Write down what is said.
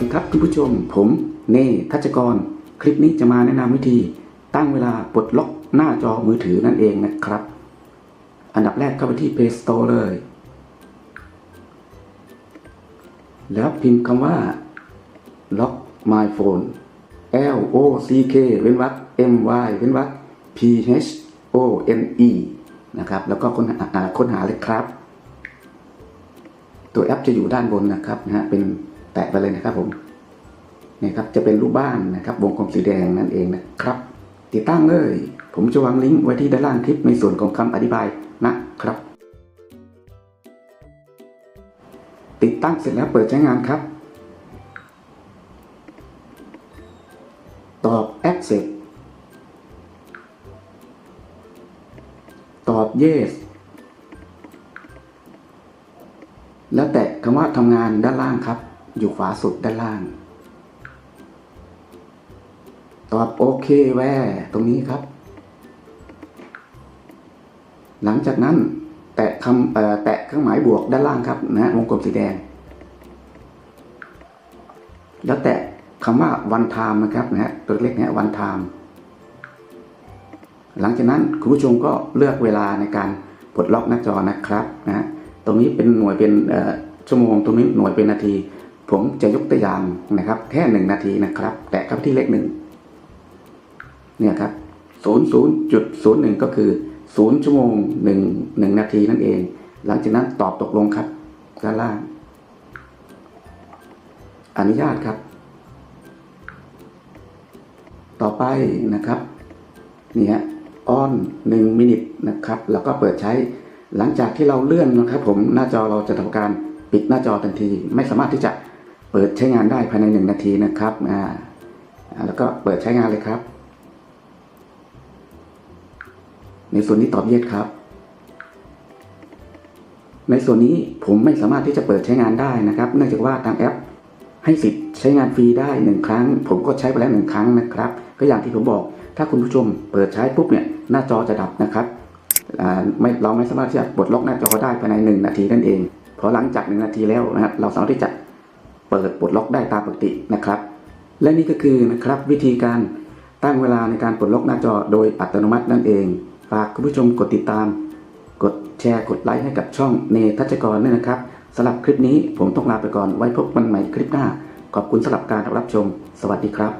ดีครับคุณผู้ชม ผมเนทัชกร คลิปนี้จะมาแนะนำวิธี ตั้งเวลาปลดล็อกหน้าจอมือถือนั่นเองนะครับ อันดับแรกเข้าไปที่ Play Store เลย แล้วพิมพ์คำว่า lock my phone L O C K เว้นวรรค M Y เว้นวรรค P H O N E นะครับ แล้วก็ค้นหาค้นหาเลยครับ ตัวแอปจะอยู่ด้านบนนะครับนะฮะเป็น แตะไปเลยนะครับผมนี่ครับจะเป็นรูปบ้านนะครับ วงกลมสีแดงนั่นเองนะครับ ติดตั้งเลย ผมจะวางลิงก์ไว้ที่ด้านล่างคลิปในส่วนของคำอธิบายนะครับ ติดตั้งเสร็จแล้วเปิดใช้งานครับ ตอบ accept ตอบ yes แล้วแตะคำว่าทำงานด้านล่างครับ อยู่ขวาสุดด้านล่าง ตอบโอเคแวร์ตรงนี้ครับ หลังจากนั้นแตะคำเอ่อแตะเครื่องหมายบวกด้านล่างครับนะวงกลมสีแดง แล้วแตะคำว่า one time นะครับนะฮะตัวเล็กเนี่ย one time หลังจากนั้นคุณผู้ชมก็เลือกเวลาในการปลดล็อกหน้าจอนะครับนะตรงนี้เป็นหน่วยเป็นชั่วโมง ตรงนี้หน่วยเป็นนาที ผมจะยกตัวอย่างนะครับ แค่หนึ่งนาทีนะครับ แตะเข้าที่เลขหนึ่งเนี่ยครับศูนย์ศูนย์จุดศูนย์หนึ่งก็คือศูนย์ชั่วโมงหนึ่งหนึ่งนาทีนั่นเอง หลังจากนั้นตอบตกลงครับด้านล่าง อนุญาตครับ ต่อไปนะครับนี่ฮะออนหนึ่งมินิทนะครับ แล้วก็เปิดใช้ หลังจากที่เราเลื่อนนะครับ ผมหน้าจอเราจะทำการปิดหน้าจอทันที ไม่สามารถที่จะ เปิดใช้งานได้ภายในหนึ่งนาทีนะครับอ่าแล้วก็เปิดใช้งานเลยครับ ในส่วนนี้ตอบเยสครับ ในส่วนนี้ผมไม่สามารถที่จะเปิดใช้งานได้นะครับ เนื่องจากว่าทางแอปให้สิทธิ์ใช้งานฟรีได้หนึ่งครั้ง ผมก็ใช้ไปแล้วหนึ่งครั้งนะครับ ก็อย่างที่ผมบอก ถ้าคุณผู้ชมเปิดใช้ปุ๊บเนี่ยหน้าจอจะดับนะครับไม่เราไม่สามารถที่จะปลดล็อกหน้าจอได้ภายในหนึ่งนาทีนั่นเองพอหลังจากหนึ่งนาทีแล้วนะครับเราสามารถที่จะ เปิดปลดล็อกได้ตามปกตินะครับ และนี่ก็คือนะครับวิธีการตั้งเวลาในการปลดล็อกหน้าจอโดยอัตโนมัตินั่นเองฝากคุณผู้ชมกดติดตาม กดแชร์กดไลค์ให้กับช่องเนทัชกรด้วยนะครับสำหรับคลิปนี้ผมต้องลาไปก่อนไว้พบกันใหม่คลิปหน้า ขอบคุณสำหรับการรับชม สวัสดีครับ